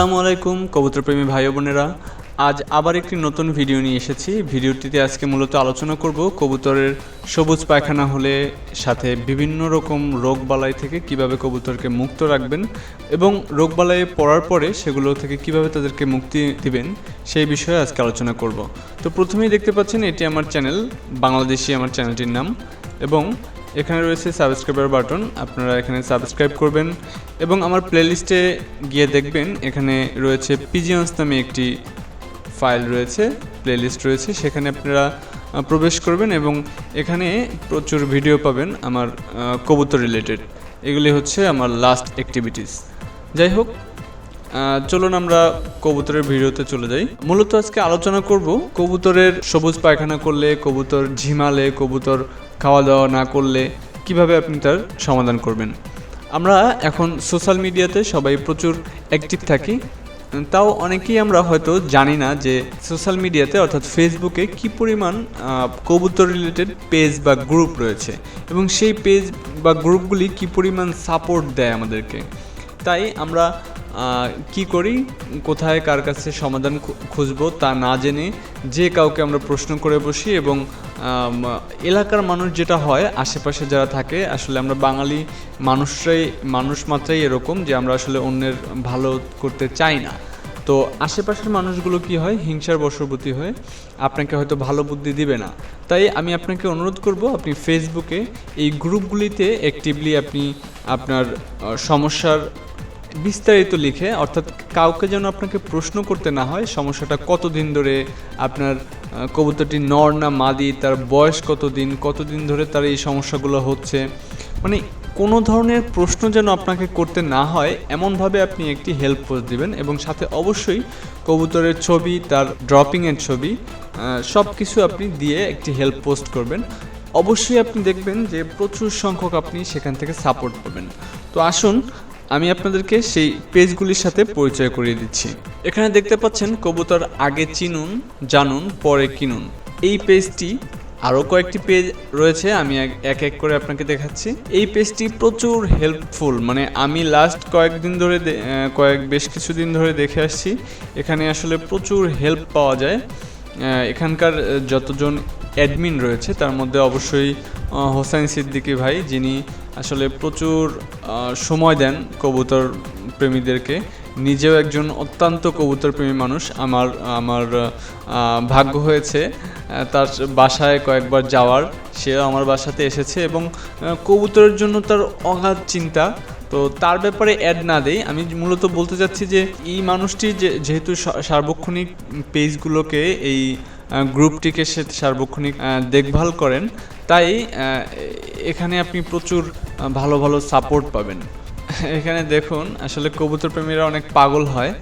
আসসালামু আলাইকুম, কবুতরপ্রেমী ভাই বোনেরা। আজ আবার একটি নতুন ভিডিও নিয়ে এসেছি। ভিডিওটিতে আজকে মূলত আলোচনা করব কবুতরের সবুজ পায়খানা হলে, সাথে বিভিন্ন রকম রোগবালাই থেকে কীভাবে কবুতরকে মুক্ত রাখবেন এবং রোগবালাইয়ে পড়ার পরে সেগুলো থেকে কীভাবে তাদেরকে মুক্তি দিবেন, সেই বিষয়ে আজকে আলোচনা করব। তো প্রথমেই দেখতে পাচ্ছেন, এটি আমার চ্যানেল, বাংলাদেশি আমার চ্যানেলটির নাম। এবং এখানে রয়েছে সাবস্ক্রাইবার বাটন, আপনারা এখানে সাবস্ক্রাইব করবেন এবং আমার প্লেলিস্টে গিয়ে দেখবেন এখানে রয়েছে পিজিয়ন্স নামে একটি ফাইল রয়েছে, প্লেলিস্ট রয়েছে, সেখানে আপনারা প্রবেশ করবেন এবং এখানে প্রচুর ভিডিও পাবেন আমার কবুতর রিলেটেড এগুলি হচ্ছে আমার লাস্ট অ্যাক্টিভিটিস যাই হোক চলুন আমরা কবুতরের ভিডিওতে চলে যাই। মূলত আজকে আলোচনা করব কবুতরের সবুজ পায়খানা করলে, কবুতর ঝিমালে, কবুতর খাওয়া দাওয়া না করলে কীভাবে আপনি তার সমাধান করবেন? আমরা এখন সোশ্যাল মিডিয়াতে সবাই প্রচুর অ্যাক্টিভ থাকি। তাও অনেকেই আমরা হয়তো জানি না যে সোশ্যাল মিডিয়াতে অর্থাৎ ফেসবুকে কি পরিমাণ কবুতর রিলেটেড পেজ বা গ্রুপ রয়েছে এবং সেই পেজ বা গ্রুপগুলি কি পরিমাণ সাপোর্ট দেয় আমাদেরকে। তাই আমরা কি করি? কোথায় কার কাছে সমাধান খুঁজবো তা না জেনে যে কাউকে আমরা প্রশ্ন করে বসি এবং এলাকার মানুষ যেটা হয়, আশেপাশে যারা থাকে, আসলে আমরা বাঙালি মানুষরাই, মানুষ মাত্রাই এরকম যে আমরা আসলে অন্যের ভালো করতে চাই না। তো আশেপাশের মানুষগুলো কি হয়? হিংসার বশবর্তী হয়ে আপনাকে হয়তো ভালো বুদ্ধি দিবে না। তাই আমি আপনাকে অনুরোধ করব, আপনি ফেসবুকে এই গ্রুপগুলিতে অ্যাক্টিভলি আপনি আপনার সমস্যার বিস্তারিত লিখে, অর্থাৎ কাউকে যেন আপনাকে প্রশ্ন করতে না হয়, সমস্যাটা কতদিন ধরে আপনার কবুতরটি নর না মাদি, তার বয়স কতদিন কতদিন ধরে তার এই সমস্যাগুলো হচ্ছে? মানে কোনো ধরনের প্রশ্ন যেন আপনাকে করতে না হয়, এমনভাবে আপনি একটি হেল্প পোস্ট দিবেন এবং সাথে অবশ্যই কবুতরের ছবি, তার ড্রপিংয়ের ছবি সব কিছু আপনি দিয়ে একটি হেল্প পোস্ট করবেন। অবশ্যই আপনি দেখবেন যে প্রচুর সংখ্যক আপনি সেখান থেকে সাপোর্ট পাবেন। তো আসুন আমি আপনাদেরকে সেই পেজগুলির সাথে পরিচয় করিয়ে দিচ্ছি। এখানে দেখতে পাচ্ছেন কবুতর আগে চিনুন, জানুন, পরে কিনুন। এই পেজটি আরও কয়েকটি পেজ রয়েছে, আমি এক এক করে আপনাকে দেখাচ্ছি। এই পেজটি প্রচুর হেল্পফুল মানে আমি লাস্ট কয়েকদিন ধরে কয়েক, বেশ কিছুদিন ধরে দেখে আসছি। এখানে আসলে প্রচুর হেল্প পাওয়া যায়। এখানকার যতজন অ্যাডমিন রয়েছে, তার মধ্যে অবশ্যই আহ, হোসাইন সিদ্দিকী ভাই যিনি আসলে প্রচুর সময় দেন কবুতর প্রেমীদেরকে। নিজেও একজন অত্যন্ত কবুতর প্রেমী মানুষ। আমার আমার ভাগ্য হয়েছে তার বাসায় কয়েকবার যাওয়ার। সেও আমার বাসাতে এসেছে এবং কবুতরের জন্য তার অগাধ চিন্তা। তো তার ব্যাপারে অ্যাড না দেই। আমি মূলত বলতে চাচ্ছি যে এই মানুষটি যেহেতু সার্বক্ষণিক পেজগুলোকে এই গ্রুপটিকে সে সার্বক্ষণিক দেখভাল করেন। তাই এখানে আপনি প্রচুর ভালো ভালো সাপোর্ট পাবেন। এখানে দেখুন, আসলে কবুতর প্রেমীরা অনেক পাগল হয়।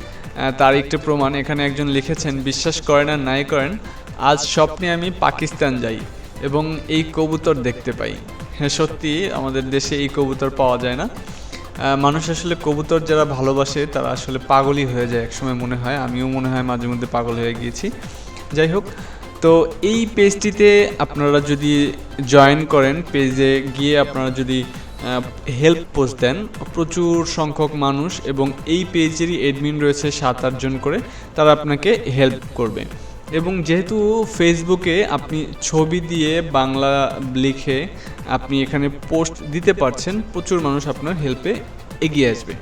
তার একটি প্রমাণ, এখানে একজন লিখেছেন, বিশ্বাস করেন আর নাই করেন, আজ স্বপ্নে আমি পাকিস্তান যাই এবং এই কবুতর দেখতে পাই। হ্যাঁ সত্যি, আমাদের দেশে এই কবুতর পাওয়া যায় না। মানুষ আসলে কবুতর যারা ভালোবাসে, তারা আসলে পাগলই হয়ে যায়, একসময় মনে হয়। আমিও মনে হয় মাঝে মধ্যে পাগল হয়ে গিয়েছি। যাই হোক, তো এই পেজটিতে আপনারা যদি জয়েন করেন পেজে গিয়ে আপনারা যদি হেল্প পোস্ট দেন, প্রচুর সংখ্যক মানুষ এবং এই পেজেরই এডমিন রয়েছে সাত আটজন করে, তারা আপনাকে হেল্প করবে। এবং যেহেতু ফেসবুকে আপনি ছবি দিয়ে বাংলা লিখে আপনি এখানে পোস্ট দিতে পারছেন, প্রচুর মানুষ আপনার হেল্পে এগিয়ে আসবে।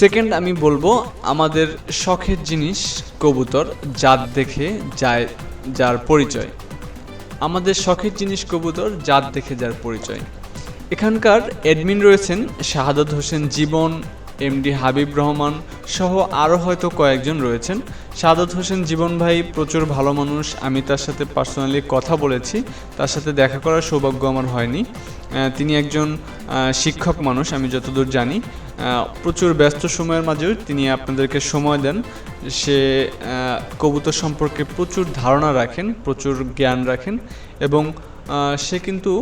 সেকেন্ড আমি বলব আমাদের শখের জিনিস কবুতর, জাত দেখে যায়, যার পরিচয়। আমাদের শখের জিনিস কবুতর, জাত দেখে যার পরিচয়। এখানকার অ্যাডমিন রয়েছেন শাহাদত হোসেন জীবন এমডি হাবিব রহমান সহ আরও হয়তো কয়েকজন রয়েছেন। শাহাদত হোসেন জীবন ভাই প্রচুর ভালো মানুষ, আমি তার সাথে পার্সোনালি কথা বলেছি। তার সাথে দেখা করার সৌভাগ্য আমার হয়নি। তিনি একজন শিক্ষক মানুষ, আমি যতদূর জানি। প্রচুর ব্যস্ত সময়ের মাঝেও তিনি আপনাদেরকে সময় দেন। সে কবুতর সম্পর্কে প্রচুর ধারণা রাখেন, প্রচুর জ্ঞান রাখেন এবং সে কিন্তু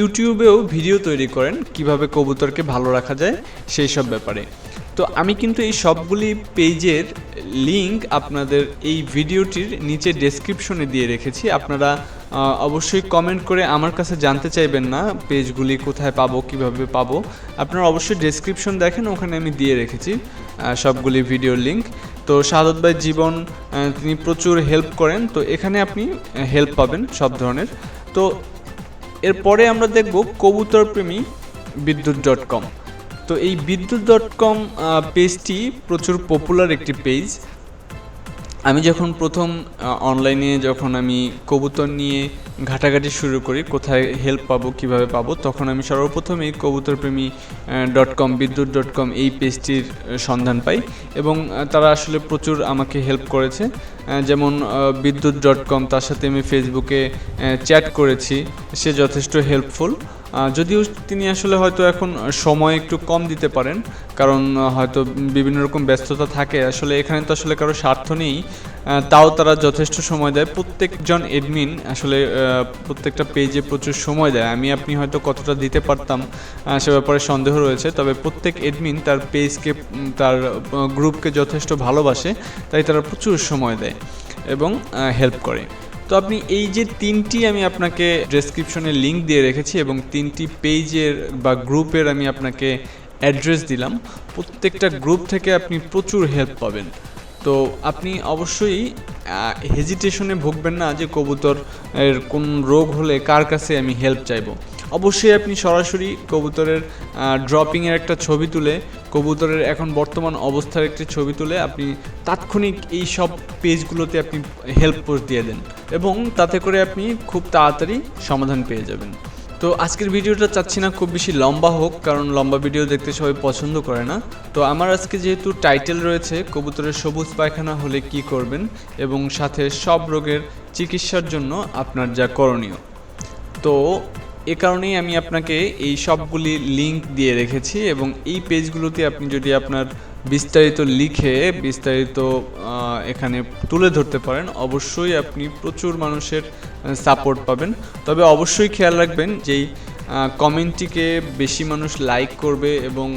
ইউটিউবেও ভিডিও তৈরি করেন কীভাবে কবুতরকে ভালো রাখা যায় সেই সব ব্যাপারে। তো আমি কিন্তু এই সবগুলি পেজের লিংক আপনাদের এই ভিডিওটির নিচে ডেসক্রিপশনে দিয়ে রেখেছি। আপনারা অবশ্যই কমেন্ট করে আমার কাছে জানতে চাইবেন না, পেজগুলি কোথায় পাবো, কীভাবে পাবো। আপনারা অবশ্যই ডেসক্রিপশন দেখেন, ওখানে আমি দিয়ে রেখেছি সবগুলি ভিডিওর লিঙ্ক তো শাহাদত ভাই জীবন তিনি প্রচুর হেল্প করেন, তো এখানে আপনি হেল্প পাবেন সব ধরনের। তো এরপরে আমরা দেখব কবুতর প্রেমী বিদ্যুৎ ডট কম তো এই বিদ্যুৎ ডট কম পেজটি প্রচুর পপুলার একটি পেজ আমি যখন প্রথম অনলাইনে যখন আমি কবুতর নিয়ে ঘাটাঘাটি শুরু করি, কোথায় হেল্প পাবো, কীভাবে পাবো, তখন আমি সর্বপ্রথমেই কবুতরপ্রেমী ডট কম বিদ্যুৎ ডট কম এই পেজটির সন্ধান পাই এবং তারা আসলে প্রচুর আমাকে হেল্প করেছে। যেমন বিদ্যুৎ ডট কম তার সাথে আমি ফেসবুকে চ্যাট করেছি, সে যথেষ্ট হেল্পফুল যদিও তিনি আসলে হয়তো এখন সময় একটু কম দিতে পারেন, কারণ হয়তো বিভিন্ন রকম ব্যস্ততা থাকে। আসলে এখানে তো আসলে কারও স্বার্থ নেই তাও তারা যথেষ্ট সময় দেয়। প্রত্যেকজন এডমিন আসলে প্রত্যেকটা পেজে প্রচুর সময় দেয়। আমি, আপনি হয়তো কতটা দিতে পারতাম সে ব্যাপারে সন্দেহ রয়েছে। তবে প্রত্যেক এডমিন তার পেজকে তার গ্রুপকে যথেষ্ট ভালোবাসে, তাই তারা প্রচুর সময় দেয় এবং হেল্প করে। তো আপনি এই যে তিনটি আমি আপনাকে ডেসক্রিপশনে লিঙ্ক দিয়ে রেখেছি এবং তিনটি পেজের বা গ্রুপের আমি আপনাকে অ্যাড্রেস দিলাম, প্রত্যেকটা গ্রুপ থেকে আপনি প্রচুর হেল্প পাবেন। তো আপনি অবশ্যই হেজিটেশনে ভুগবেন না যে কবুতর এর কোন রোগ হলে কার কাছে আমি হেল্প চাইব। অবশ্যই আপনি সরাসরি কবুতরের ড্রপিংয়ের একটা ছবি তুলে, কবুতরের এখন বর্তমান অবস্থার একটি ছবি তুলে আপনি তাৎক্ষণিক এই সব পেজগুলোতে আপনি হেল্প পোস্ট দিয়ে দেন এবং তাতে করে আপনি খুব তাড়াতাড়ি সমাধান পেয়ে যাবেন। তো আজকের ভিডিওটা চাচ্ছি না খুব বেশি লম্বা হোক, কারণ লম্বা ভিডিও দেখতে সবাই পছন্দ করে না। তো আমার আজকে যেহেতু টাইটেল রয়েছে, কবুতরের সবুজ পায়খানা হলে কি করবেন এবং সাথে সব রোগের চিকিৎসার জন্য আপনার যা করণীয়। তো এ কারণেই আমি আপনাকে এই সবগুলি লিংক দিয়ে রেখেছি এবং এই পেজগুলোতে আপনি যদি আপনার বিস্তারিত লিখে, বিস্তারিত এখানে তুলে ধরতে পারেন, অবশ্যই আপনি প্রচুর মানুষের সাপোর্ট পাবেন। তবে অবশ্যই খেয়াল রাখবেন যেই কমেন্টটিকে বেশি মানুষ লাইক করবে এবং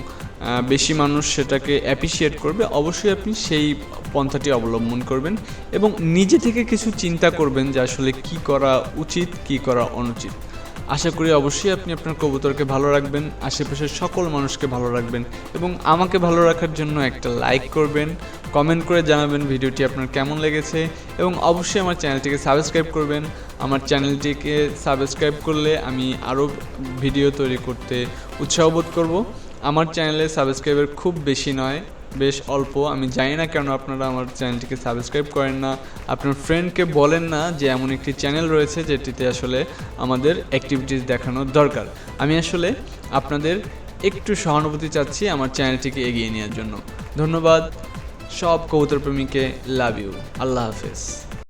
বেশি মানুষ সেটাকে অ্যাপ্রিসিয়েট করবে। অবশ্যই আপনি সেই পন্থাটি অবলম্বন করবেন এবং নিজে থেকে কিছু চিন্তা করবেন যে আসলে কি করা উচিত, কি করা অনুচিত। আশা করি অবশ্যই আপনি আপনার কবুতরকে ভালো রাখবেন, আশেপাশের সকল মানুষকে ভালো রাখবেন এবং আমাকে ভালো রাখার জন্য একটা লাইক করবেন কমেন্ট করে জানাবেন ভিডিওটি আপনার কেমন লেগেছে এবং অবশ্যই আমার চ্যানেলটিকে সাবস্ক্রাইব করবেন। আমার চ্যানেলটিকে সাবস্ক্রাইব করলে আমি আরও ভিডিও তৈরি করতে উৎসাহ বোধ করব। আমার চ্যানেলে সাবস্ক্রাইবার খুব বেশি নয়। বেশ অল্প। আমি জানি না কেন আপনারা আমার চ্যানেলটিকে সাবস্ক্রাইব করেন না। আপনার ফ্রেন্ডকে বলেন না যে এমন একটি চ্যানেল রয়েছে যেটিতে আসলে আমাদের অ্যাক্টিভিটিস দেখানোর দরকার। আমি আসলে আপনাদের একটু সহানুভূতি চাচ্ছি আমার চ্যানেলটিকে এগিয়ে নেওয়ার জন্য। ধন্যবাদ। সব কবুতর প্রেমীকে লাভ ইউ আল্লাহ হাফেজ।